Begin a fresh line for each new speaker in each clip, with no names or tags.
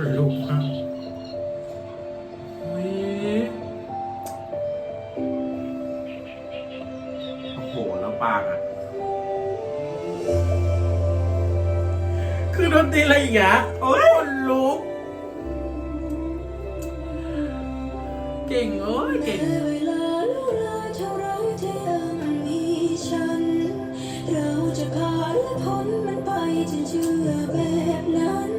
คนลุกอะอุ๊ย
โอ้โห แล้วปากอะ
คือดนตรีอะไรอีกอะโอ้ยคนลุก เก่งเอ้ยเก่ง
เวลาล่วงเลยเท่าไรที่ยังมีฉันเราจะผ่านและพ้นมันไปจนเชื่อแบบนั้น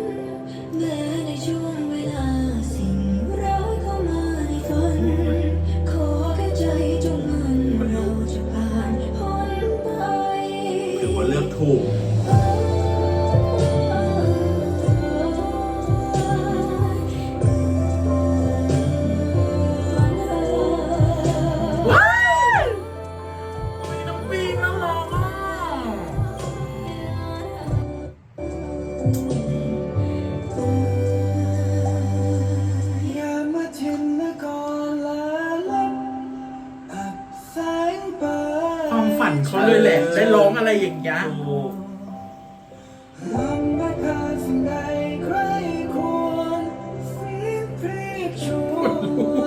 ถื
ฝันเขาเลยแหละ ได้ร้องอะไรอย่างเงี้ย
ถูก
ลมพัดพาสิ่งใดใครควรสีพริกชว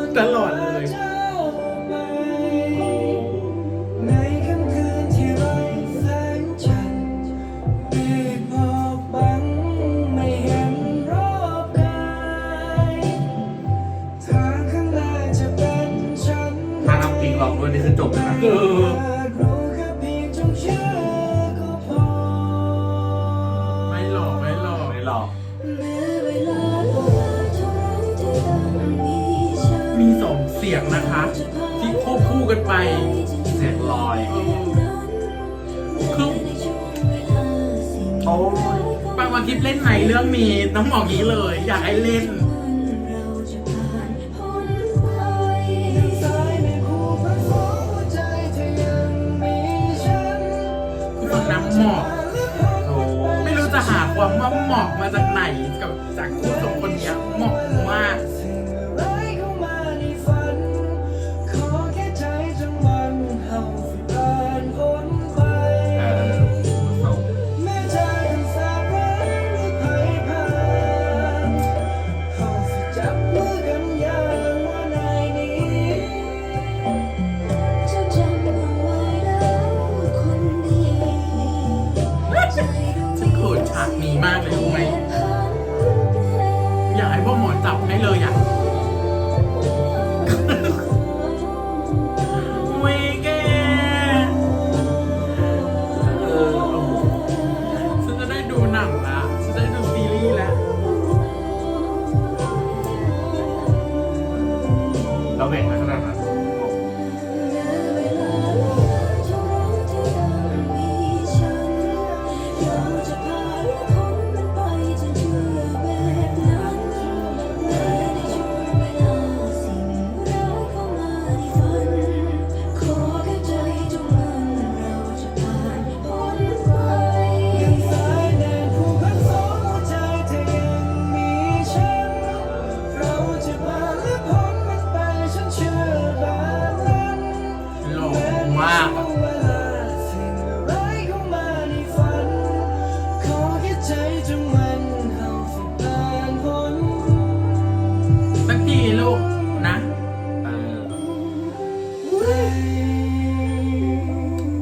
น
ตลอดเลย
เจ้าไปในค่ำคืนที่ไร้แสงจันทร์เมฆพอกบังไม่เห็นรอบกายทางข้างหน้าจะเป็นฉัน
ถ้าน้ำปิงร้องด้วยนี่คือจบเลยนะ
เออ หลอกไม่ห
รอก
แม้เวลาล่วงเลยเท่าไรที่ยังมีฉัน
มีสองเสียงนะคะ ที่ควบคู่กันไป
เสียงลอย
คือ
โอ้ย
บางวันทิพย์เล่นไหนเรื่องนี้น้องบอกงี้เลย อยากให้เล่น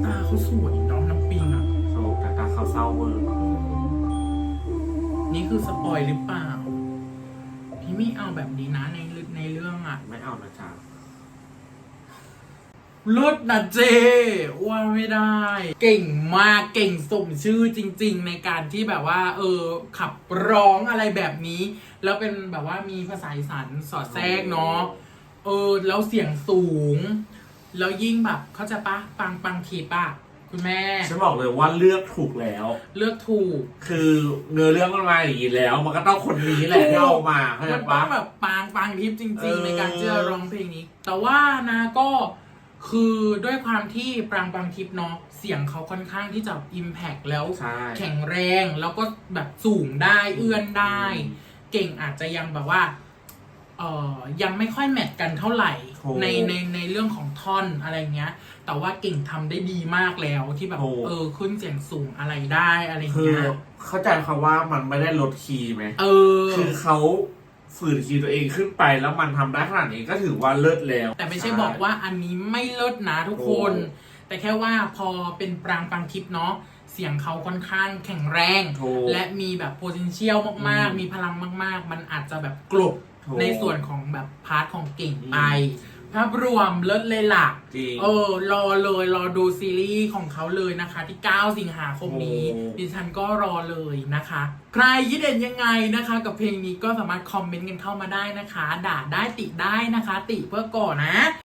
ตาเขาสวยน้องน้ำปิงอะ
ถูกแต่ตาเขาเศร้าเวอร์
นี่คือสปอยหรือเปล่า พี่ไม่เอาแบบนี้นะในในเรื่องอะ
ไม่เอานะจ๊ะ
ลดนะเจ ว่าไม่ได้ เก่งมากเก่งสมชื่อจริง ๆ ในการที่แบบว่า เออ ขับร้องอะไรแบบนี้ แล้วเป็นแบบว่ามีภาษาอีสานสอดแทรกเนาะเออ แล้วเสียงสูง แล้วยิ่งแบบเขาใจะปะปังปังทีปะคุณแม่
ฉันบอกเลยว่าเลือกถูกแล้ว
เลือกถูก
คือเนื้อเรื่องมันมาอย่างนี้แล้ว มันก็ต้องคนนี้แหละที่เอามาเข้าใจ
มันต้
ปะ
องแบบปางปางทิพย์จริง
เออ
ๆ ในการที่จะร้องเพลงนี้ แต่ว่านะก็คือด้วยความที่ปรางปางทิพย์เนาะเสียงเขาค่อนข้างที่จะอิมแพกแล้ว
ใช่
แข็งแรงแล้วก็แบบสูงได้เอื้อนได้ เก่งอาจจะยังแบบว่า เอ่อยังไม่ค่อยแมทกันเท่าไหร่
ถูก
ในในในเรื่องของท่อนอะไรเงี้ย แต่ว่าเก่งทำได้ดีมากแล้วที่แบบ
ถูก
เออขึ้นเสียงสูงอะไรได้อะไร
คือ
เงี้ย
เข้าใจคำว่ามันไม่ได้ลดคีย์ไหม
เออ
คือเขาฝืนคีย์ตัวเองขึ้นไปแล้วมันทำได้ขนาดนี้ก็ถือว่าเลิศแล้ว
แต่ไม่ใช่บอกว่าอันนี้ไม่เลิศนะทุกคน
ถูก
แต่แค่ว่าพอเป็นปรางปังทิพย์เนาะเสียงเขาค่อนข้างแข็งแรง
ถูก
และมีแบบ potential มาก
อืม
ๆ มีพลังมาก ๆ มันอาจจะแบบกลบ
ถูก
ในส่วนของแบบพาร์ทของเก่งไป
อื
ภาพรวมเลิศเลยล่ะ
จริง
เออ รอเลยรอดูซีรีส์ของเขาเลยนะคะ ที่ 9 สิงหาคมนี้
โอ้
ดิฉันก็รอเลยนะคะ ใครคิดเห็นยังไงนะคะ กับเพลงนี้ก็สามารถคอมเมนต์กันเข้ามาได้นะคะ ด่าได้ติได้นะคะ ติเพื่อก่อนนะ